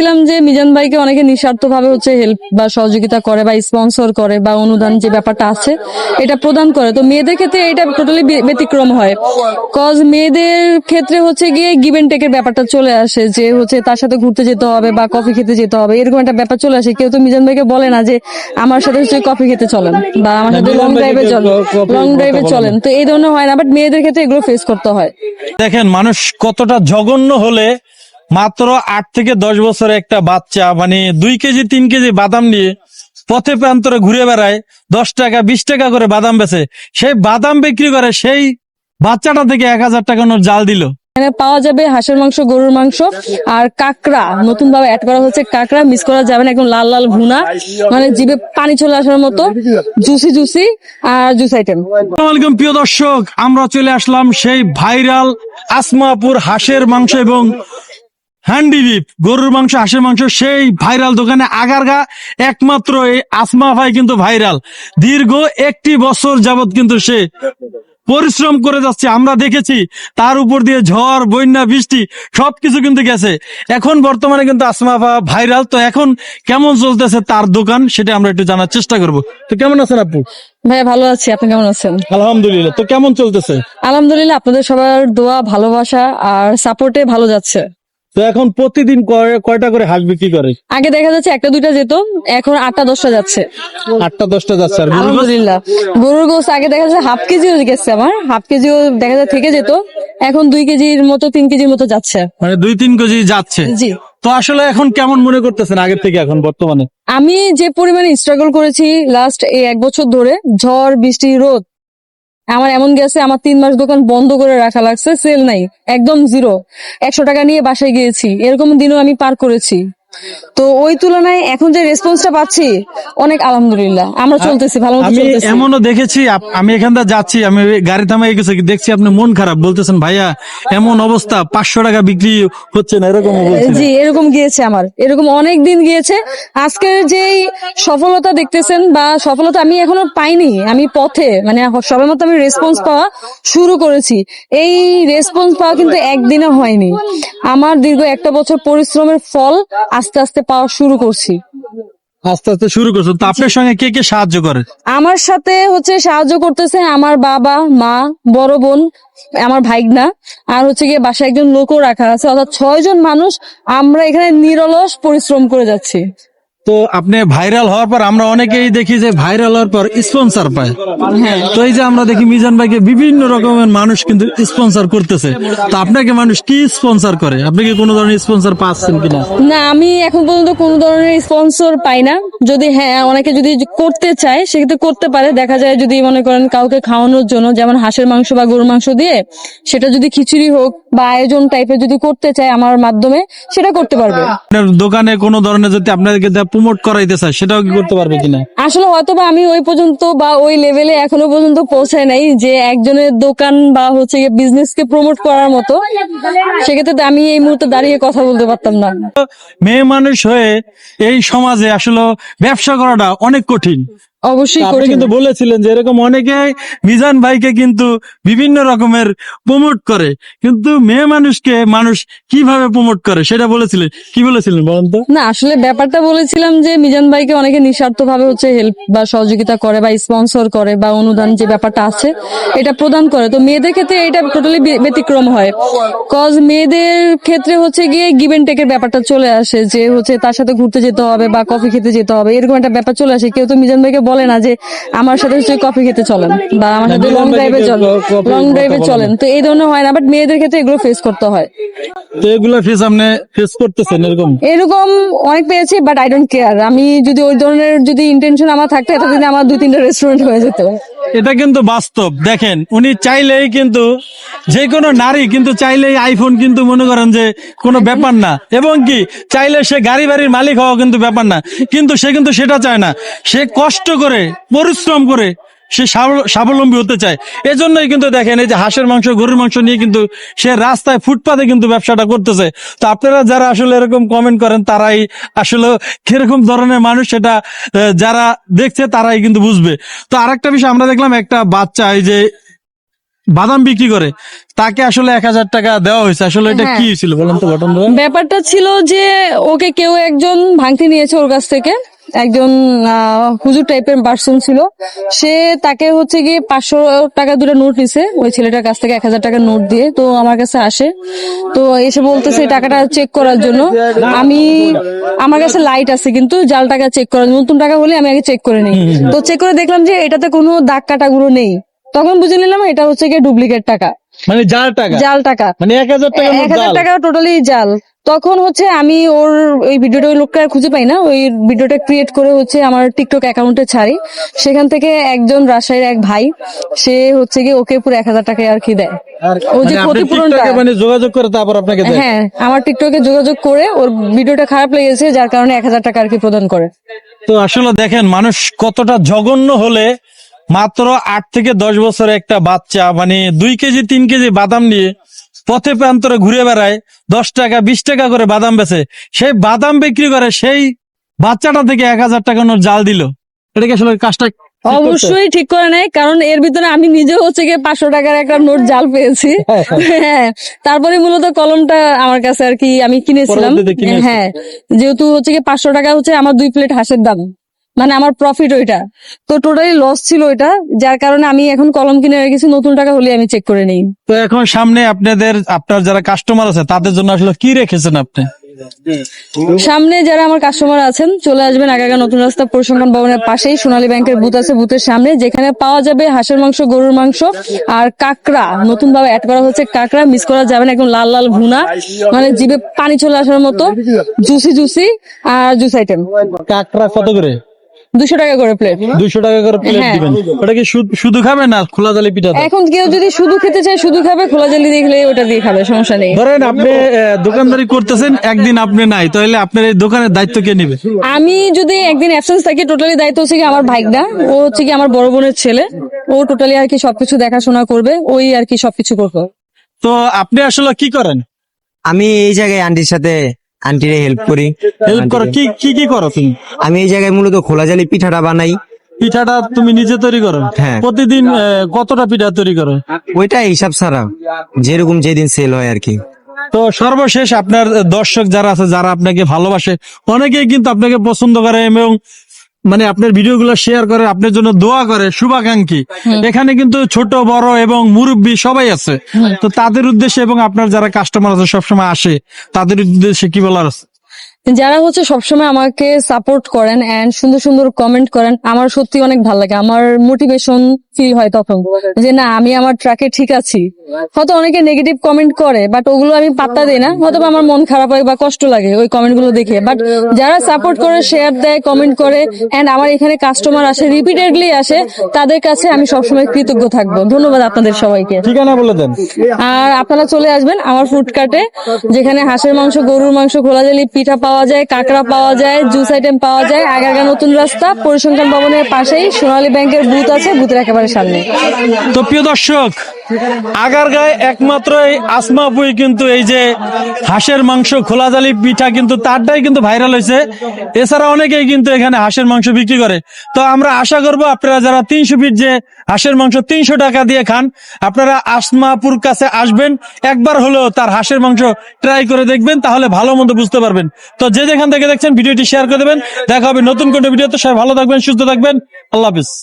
দেখলাম যে মিজান ভাইকে অনেকে নিঃস্বার্থ ভাবে হচ্ছে হেল্প বা সহযোগিতা করে বা স্পন্সর করে বা অনুদান যে ব্যাপারটা আছে, এটা প্রদান করে। তো মেয়েদের ক্ষেত্রে এটা টোটালি ব্যতিক্রম হয়। কজ মেয়েদের ক্ষেত্রে হচ্ছে গিয়ে গিভ গিভেন টেকের ব্যাপারটা চলে আসে যে হচ্ছে তার সাথে ঘুরতে যেতে হবে বা কফি খেতে যেতে হবে, এরকম একটা ব্যাপার চলে আসে। কেউ তো মিজান ভাইকে বলে না যে আমার সাথে হচ্ছে কফি খেতে চলেন বা আমার সাথে লং ড্রাইভে চলেন লং ড্রাইভে চলেন। তো এই ধরনের হয় না বাট মেয়েদের ক্ষেত্রে এগুলো ফেস করতে হয়। দেখেন, মানুষ কতটা জঘন্য হলে মাত্র আট থেকে দশ বছরের একটা বাচ্চা মানে দুই কেজি তিন কেজি বাদাম নিয়ে পথে প্রান্তরে ঘুরে বেড়ায় দশ টাকা বিশ টাকা করে বাদাম বেচে। সেই বাদাম বিক্রি করে সেই বাচ্চাটা থেকে এক হাজার টাকা নোট জাল দিল। এখানে পাওয়া যাবে হাঁসের মাংস গরুর মাংস আর কাঁকড়া। নতুন ভাবে অ্যাড করা হচ্ছে কাঁকড়া মিস করা যাবে না একদম লাল লাল ভুনা। মানে জিভে পানি চলে আসার মতো জুসি জুসি আর জুস আইটেম আসসালামাইকুম প্রিয় দর্শক। আমরা চলে আসলাম সেই ভাইরাল আসমাপুর হাঁসের মাংস এবং হ্যান্ডি বিপ গরুর মাংস হাঁসের মাংস সেই ভাইরাল দোকানে আগারগা একমাত্র এই আসমা ভাই কিন্তু ভাইরাল। দীর্ঘ একটি বছর যাবত কিন্তু সে পরিশ্রম করে যাচ্ছে আমরা দেখেছি তার উপর দিয়ে ঝড় বন্যা বৃষ্টি সবকিছু কিন্তু গেছে। এখন বর্তমানে কিন্তু আসমা আপা ভাইরাল তো এখন কেমন চলতেছে তার দোকান সেটা আমরা একটু জানার চেষ্টা করব। তো কেমন আছেন আপু? ভাইয়া ভালো আছি আপনি কেমন আছেন? আলহামদুলিল্লাহ তো কেমন চলতেছে? আলহামদুলিল্লাহ আপনাদের সবার দোয়া ভালোবাসা আর সাপোর্টে ভালো যাচ্ছে। তো এখন প্রতিদিন কয়টা করে হাঁস বিক্রি করে? আগে দেখা যাচ্ছে একটা দুইটা যেত এখন আটটা দশটা যাচ্ছে। আটটা দশটা যাচ্ছে আর আলহামদুলিল্লাহ। গরুর গোস আগে দেখা যাচ্ছে হাফ কেজিও গেছে আমার হাফ কেজিও দেখা যায় থেকে যেত এখন দুই কেজির মতো তিন কেজির মতো যাচ্ছে। মানে দুই তিন কেজি যাচ্ছে। জি। তো আসলে এখন কেমন মনে করতেছেন আগের থেকে এখন বর্তমানে? আমি যে পরিমাণে স্ট্রাগল করেছি লাস্ট এই এক বছর ধরে ঝড় বৃষ্টি রোদ আমার এমন গেছে, আমার তিন মাস দোকান বন্ধ করে রাখা লাগছে সেল নাই, একদম জিরো একশো টাকা নিয়ে বাসায় গিয়েছি, এরকম দিনও আমি পার করেছি। তো ওই তুলনায় এখন যে রেসপন্সটা পাচ্ছি অনেক আলহামদুলিল্লাহ। আমরা চলতেছি ভালো আমি এমনও দেখেছি আমি এখান থেকে যাচ্ছি আমি গাড়ি থামাই গেছি দেখছি আপনি মন খারাপ বলতেছেন ভাইয়া এমন অবস্থা পাঁচশো টাকা বিক্রি হচ্ছে না এরকম জি এরকম গিয়েছে আমার এরকম অনেক দিন গিয়েছে। আজকের যেই সফলতা দেখতেছেন বা সফলতা আমি এখনও পাইনি আমি পথে মানে সবার মতো আমি রেসপন্স পাওয়া শুরু করেছি। এই রেসপন্স পাওয়া কিন্তু একদিনে হয়নি। আমার দীর্ঘ একটা বছর পরিশ্রমের ফল আস্তে আস্তে পাওয়া শুরু করছি। আস্তে আস্তে শুরু করছ। তো আপনার সঙ্গে কে কে সাহায্য করে? আমার সাথে হচ্ছে সাহায্য করতেছে আমার বাবা মা বড় বোন আমার ভাইগনা আর হচ্ছে গিয়ে বাসায় একজন লোকও রাখা আছে। অর্থাৎ ছয়জন মানুষ আমরা এখানে নিরলস পরিশ্রম করে যাচ্ছি। তো আপনি ভাইরাল হওয়ার পর আমরা অনেকেই দেখি যে ভাইরাল হওয়ার পর স্পন্সর পায়। তো এই যে আমরা দেখি মিজান ভাইকে বিভিন্ন রকমের মানুষ কিন্তু স্পন্সর করতেছে। তো আপনাকে মানুষ কি স্পন্সর করে? আপনি কি কোনো ধরনের স্পন্সর পাচ্ছেন কিনা? না আমি এখন পর্যন্ত কোনো ধরনের স্পন্সর পাই না। যদি হ্যাঁ অনেকে যদি করতে চায় সেক্ষেত্রে করতে পারে। দেখা যায় যদি মনে করেন কাউকে খাওয়ানোর জন্য যেমন হাঁসের মাংস বা গরুর মাংস দিয়ে সেটা যদি খিচুড়ি হোক বা আয়োজন টাইপের যদি করতে চায় আমার মাধ্যমে সেটা করতে পারবে। আপনার দোকানে কোনো ধরনের যদি আপনাদেরকে প্রমোট করাইতে চায় সেটাও কি করতে পারবে কিনা? আসলে হয়তো বা আমি ওই পর্যন্ত বা ওই লেভেলে এখনও পর্যন্ত পৌঁছায় নাই যে একজনের দোকান বা হচ্ছে বিজনেস কে প্রমোট করার মতো। সেক্ষেত্রে আমি এই মুহূর্তে দাঁড়িয়ে কথা বলতে পারতাম না। মেয়ে মানুষ হয়ে এই সমাজে আসলে ব্যবসা করাটা অনেক কঠিন। অবশ্যই কঠিন। কিন্তু বলেছিলেন যে এরকম অনেকে মিজান ভাইকে কিন্তু বিভিন্ন রকমের প্রমোট করে। কিন্তু মেয়ে মানুষকে মানুষ কীভাবে প্রমোট করে সেটা বলেছিলেন। কি বলেছিলেন বলেন তো? না আসলে ব্যাপারটা বলেছিলাম যে মিজান ভাইকে অনেকে নিঃস্বার্থ ভাবে হচ্ছে হেল্প বা সহযোগিতা করে বা স্পন্সর করে বা অনুদান যে ব্যাপারটা আছে এটা প্রদান করে। তো মেয়েদের ক্ষেত্রে এটা টোটালি ব্যতিক্রম হয়। কজ মেয়েদের ক্ষেত্রে হচ্ছে গিয়ে গিভেন টেকের ব্যাপারটা চলে আসে যে হচ্ছে তার সাথে ঘুরতে যেতে হবে বা কফি খেতে যেতে হবে এরকম একটা ব্যাপার চলে আসে। কেউ তো মিজান ভাইকে বলে না যে আমার সাথে হচ্ছে কফি খেতে চলেন বা আমার সাথে লং ড্রাইভে চলেন লং ড্রাইভে চলেন। তো এই ধরনের হয় না বাট মেয়েদের ক্ষেত্রে এগুলো ফেস করতে হয়। তো এগুলা ফেস আপনি ফেস করতেছেন এরকম? এরকম অনেক পেয়েছি বাট আই ডোন্ট কেয়ার আমি যদি ওই ধরনের যদি ইন্টেনশন আমার থাকতো এতদিনে আমার দুই তিনটা রেস্টুরেন্ট হয়ে যেত। এটা কিন্তু বাস্তব। দেখেন উনি চাইলেই কিন্তু যে কোনো নারী কিন্তু চাইলেই আইফোন কিন্তু মনে করেন যে কোনো ব্যাপার না। এবং কি চাইলে সে গাড়ি বাড়ির মালিক হওয়া কিন্তু ব্যাপার না। কিন্তু সে কিন্তু সেটা চায় না। সে কষ্ট করে পরিশ্রম করে সে স্বাবলম্বী হতে চায়। এজন্যই কিন্তু দেখেন এই যে হাঁসের মাংস গরুর মাংস নিয়ে কিন্তু সে রাস্তায় ফুটপাতে কিন্তু ব্যবসাটা করতেছে। তো আপনারা যারা আসলে এরকম কমেন্ট করেন তারাই আসলে কীরকম ধরনের মানুষ সেটা যারা দেখছে তারাই কিন্তু বুঝবে। তো আরেকটা বিষয় আমরা দেখলাম একটা বাচ্চা এই যে বাদাম বিক্রি করে তাকে আসলে এক হাজার টাকা দেওয়া হয়েছে। আসলে এটা হ্যাঁ। কি ছিল বলেন তো ঘটনা ব্যাপারটা ছিল যে ওকে কেউ একজন ভাঙতি নিয়েছে ওর কাছ থেকে। একজন হুজুর টাইপের পার্সন ছিল। সে তাকে হচ্ছে গিয়ে পাঁচশো টাকা দুটো নোট নিছে। ওই ছেলেটার কাছ থেকে এক হাজার টাকা নোট দিয়ে তো আমার কাছে আসে। তো এসে বলতেছে টাকাটা চেক করার জন্য। আমি আমার কাছে লাইট আছে কিন্তু জাল টাকা চেক করার জন্য। নতুন টাকা হলে আমি আগে চেক করে নিই। তো চেক করে দেখলাম যে এটাতে কোনো দাগ কাটাগুলো নেই। তখন বুঝে নিলাম এটা হচ্ছে গিয়ে ডুপ্লিকেট টাকা। মানে জাল টাকা? জাল টাকা। মানে এক হাজার টাকা এক হাজার টাকা টোটালি জাল। তখন হচ্ছে আমি ওর ওই ভিডিওটা ওই লোকটা আর খুঁজে পাই না। ওই ভিডিওটা ক্রিয়েট করে হচ্ছে আমার টিকটক অ্যাকাউন্টে ছাড়ি। সেখান থেকে একজন রাজশাহীর এক ভাই সে হচ্ছে কি ওকে পুরো এক হাজার টাকা আর কি দেয়। ও যে ক্ষতিপূরণটা মানে যোগাযোগ করে তারপর আপনাকে হ্যাঁ আমার টিকটকে যোগাযোগ করে ওর ভিডিওটা খারাপ লেগেছে যার কারণে এক হাজার টাকা আর কি প্রদান করে। তো আসলে দেখেন মানুষ কতটা জঘন্য হলে মাত্র আট থেকে দশ বছরের একটা বাচ্চা মানে দুই কেজি তিন কেজি বাদাম নিয়ে পথে প্রান্তরে ঘুরে বেড়ায় দশ টাকা বিশ টাকা করে বাদাম বেচে। সেই বাদাম বিক্রি করে সেই বাচ্চাটা থেকে এক হাজার টাকা নোট জাল দিল। এটা কি আসলে কাজটা অবশ্যই ঠিক করে নেয় কারণ এর ভিতরে আমি নিজে হচ্ছে গিয়ে পাঁচশো টাকার একটা নোট জাল পেয়েছি। হ্যাঁ তারপরে মূলত কলমটা আমার কাছে আর কি আমি কিনেছিলাম। হ্যাঁ যেহেতু হচ্ছে গিয়ে পাঁচশো টাকা হচ্ছে আমার দুই প্লেট হাঁসের দাম। মানে আমার প্রফিট ওইটা। তো টোটালি লস ছিল ওইটা যার কারণে আমি এখন কলম কিনে রেখেছি নতুন টাকা হলে আমি চেক করে নিই। তো এখন সামনে আপনাদের আপনার যারা কাস্টমার আছে তাদের জন্য আসলে কি রেখেছেন আপনি? সামনে যারা আমার কাস্টমার আছেন চলে আসবেন আগাগা নতুন রাস্তা পরিসংখ্যান ভবনের পাশেই সোনালী ব্যাংকের বুথ আছে বুথের সামনে যেখানে পাওয়া যাবে হাঁসের মাংস গরুর মাংস আর কাকড়া। নতুন ভাবে অ্যাড করা হচ্ছে কাকড়া মিস করা যাবে না একদম লাল লাল ভুনা। মানে জিভে পানি চলে আসার মতো জুসি জুসি আর জুস আইটেম কাকড়া কত করে? দুশো টাকা করে প্লেট দুইশো টাকা করে প্লেট হ্যাঁ। দিবেন। ওটা কি শুধু- শুধু খাবে না খোলা জালি পিঠা এখন কেউ যদি শুধু খেতে চায় শুধু খাবে খোলা জালি দিয়ে খেলে ওটা দিয়ে খাবে সমস্যা নেই। ধরেন আপনি দোকানদারি করতেছেন একদিন আপনি নাই তাহলে আপনার এই দোকানের দায়িত্ব কে নিবে? আমি যদি একদিন অ্যাবসেন্স থাকি টোটালি দায়িত্ব হচ্ছে কি আমার ভাইগদা। ও হচ্ছে কি আমার বড় বোনের ছেলে। ও টোটালি আর কি সবকিছু দেখাশোনা করবে ওই আর কি সবকিছু করবে। তো আপনি আসলে কি করেন? আমি এই জায়গায় আন্টির সাথে আন্টিরে হেল্প করি। হেল্প করো কি কি কি করো তুমি? আমি এই জায়গায় মূলত খোলা জালি পিঠাটা বানাই। পিঠাটা তুমি নিজে তৈরি করো? হ্যাঁ। প্রতিদিন আহ, কতটা পিঠা তৈরি করো? ওইটা হিসাব ছাড়া যেরকম যেদিন সেল হয় আর কি তো সর্বশেষ আপনার দর্শক যারা আছে যারা আপনাকে ভালোবাসে অনেকেই কিন্তু আপনাকে পছন্দ করে এবং মানে আপনার ভিডিওগুলো শেয়ার করে আপনার জন্য দোয়া করে শুভাকাঙ্ক্ষী। এখানে কিন্তু ছোট বড় এবং মুরব্বী সবাই আছে। তো তাদের উদ্দেশ্যে এবং আপনার যারা কাস্টমার আছে সবসময় আসে তাদের উদ্দেশ্যে কি বলার আছে? যারা হচ্ছে সবসময় আমাকে সাপোর্ট করেন এন্ড সুন্দর সুন্দর কমেন্ট করেন আমার সত্যি অনেক ভালো লাগে। আমার মোটিভেশন ফিল হয় তখন। যে না আমি আমার ট্র্যাকে ঠিক আছি। হয়তো অনেকে নেগেটিভ কমেন্ট করে বাট ওগুলো আমি পাত্তা দিই না। হয়তো আমার মন খারাপ হয় বা কষ্ট লাগে ওই কমেন্টগুলো দেখে বাট যারা সাপোর্ট করে শেয়ার দেয় কমেন্ট করে এন্ড আমার এখানে কাস্টমার আসে রিপিটেডলি আসে তাদের কাছে আমি সবসময় কৃতজ্ঞ থাকব। ধন্যবাদ আপনাদের সবাইকে। ঠিকানা বলে দেন। আর আপনারা চলে আসবেন আমার ফুডকার্টে যেখানে হাঁসের মাংস গরুর মাংস খোলাজালি পিঠা পাওয়া যায় কাঁকড়া পাওয়া যায় জুস আইটেম পাওয়া যায় আগারগা নতুন রাস্তা পরিসংখ্যান ভবনের পাশেই সোনালী ব্যাংকের বুথ আছে বুথের একেবারে সামনে। তো প্রিয় দর্শক, আগারগাঁয় একমাত্র এই আসমাপুই কিন্তু এই যে হাঁসের মাংস, খোলা জালি পিঠা কিন্তু তারটাই কিন্তু ভাইরাল হয়েছে। এছাড়া অনেকেই কিন্তু এখানে হাঁসের মাংস বিক্রি করে। তো আমরা আশা করব আপনারা যারা তিনশো ফিট যে হাঁসের মাংস তিনশো টাকা দিয়ে খান, আপনারা আসমাপুর কাছে আসবেন, একবার হলেও তার হাঁসের মাংস ট্রাই করে দেখবেন, তাহলে ভালো মন্দ বুঝতে পারবেন। তো যে যেখান থেকে দেখছেন, ভিডিওটি শেয়ার করে দেবেন। দেখা হবে নতুন কোনো ভিডিওতে। সবাই ভালো থাকবেন, সুস্থ থাকবেন। আল্লাহ হাফিজ।